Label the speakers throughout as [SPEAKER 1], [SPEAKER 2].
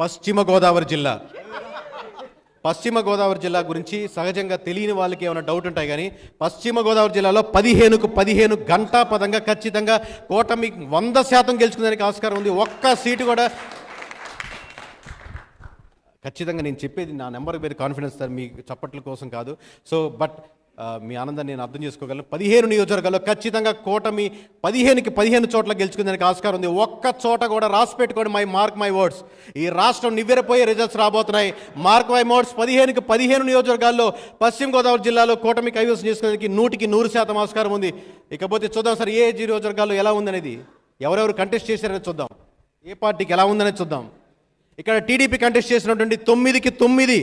[SPEAKER 1] పశ్చిమ గోదావరి జిల్లా పశ్చిమ గోదావరి జిల్లా గురించి సహజంగా తెలియని వాళ్ళకి ఏమైనా డౌట్ ఉంటాయి కానీ పశ్చిమ గోదావరి జిల్లాలో పదిహేనుకు పదిహేను గంటా పదంగా ఖచ్చితంగా కూటమి వంద శాతం గెలుచుకునేదానికి ఆస్కారం ఉంది ఒక్క సీటు కూడా ఖచ్చితంగా నేను చెప్పేది నా నెంబర్ మీద కాన్ఫిడెన్స్ సార్ మీ చప్పట్ల కోసం కాదు సో బట్ మీ ఆనందాన్ని నేను అర్థం చేసుకోగలను పదిహేను నియోజకవర్గాల్లో ఖచ్చితంగా కూటమి పదిహేనుకి పదిహేను చోట్ల గెలుచుకుందానికి ఆస్కారం ఉంది ఒక్క చోట కూడా రాసి పెట్టుకోండి మై మార్క్ మై వర్డ్స్ ఈ రాష్ట్రం నివ్వెరపోయే రిజల్ట్స్ రాబోతున్నాయి మార్క్ మై వర్డ్స్ పదిహేనుకి పదిహేను నియోజకవర్గాల్లో పశ్చిమ గోదావరి జిల్లాలో కూటమి కైవసం చేసుకోవడానికి నూటికి నూరు శాతం ఆస్కారం ఉంది ఇకపోతే చూద్దాం సార్ ఏ నియోజకవర్గాల్లో ఎలా ఉందనేది ఎవరెవరు కంటెస్ట్ చేశారని చూద్దాం ఏ పార్టీకి ఎలా ఉందనేది చూద్దాం ఇక్కడ టీడీపీ కంటెస్ట్ చేసినటువంటి తొమ్మిదికి తొమ్మిది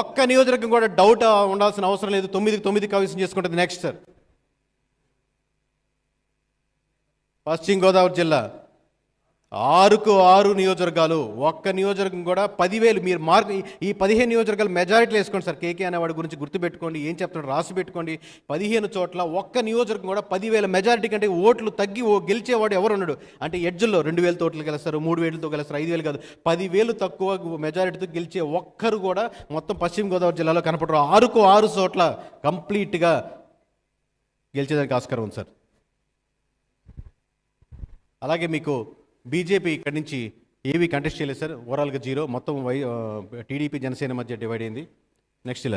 [SPEAKER 1] ఒక్క నియోజకవర్గం కూడా డౌట్ ఉండాల్సిన అవసరం లేదు తొమ్మిదికి తొమ్మిది కమిషన్ చేసుకుంటుంది నెక్స్ట్ సార్ పశ్చిమ గోదావరి జిల్లా ఆరుకు ఆరు నియోజకవర్గాలు ఒక్క నియోజకవర్గం కూడా పదివేలు మీరు మార్క్ ఈ పదిహేను నియోజకవర్గాలు మెజారిటీలు వేసుకోండి సార్ కేకే అనేవాడి గురించి గుర్తుపెట్టుకోండి ఏం చెప్తాడు రాసి పెట్టుకోండి పదిహేను చోట్ల ఒక్క నియోజకవర్గం కూడా పదివేల మెజారిటీ కంటే ఓట్లు తగ్గి ఓ గెలిచేవాడు ఎవరు ఉన్నాడు అంటే ఎడ్జ్లో రెండు వేల తోట్లు గెలుస్తారు మూడు వేలతో గెలుస్తారు ఐదు వేలు కాదు పదివేలు తక్కువ మెజారిటీతో గెలిచే ఒక్కరు కూడా మొత్తం పశ్చిమ గోదావరి జిల్లాలో కనపడరు ఆరుకు ఆరు చోట్ల కంప్లీట్గా గెలిచేదానికి ఆస్కారం ఉంది సార్ అలాగే మీకు బీజేపీ ఇక్కడి నుంచి ఏవి కంటెస్ట్ చేయలేదు సార్ ఓవరాల్గా జీరో మొత్తం వై టీడీపీ జనసేన మధ్య డివైడ్ అయింది నెక్స్ట్ ఇలా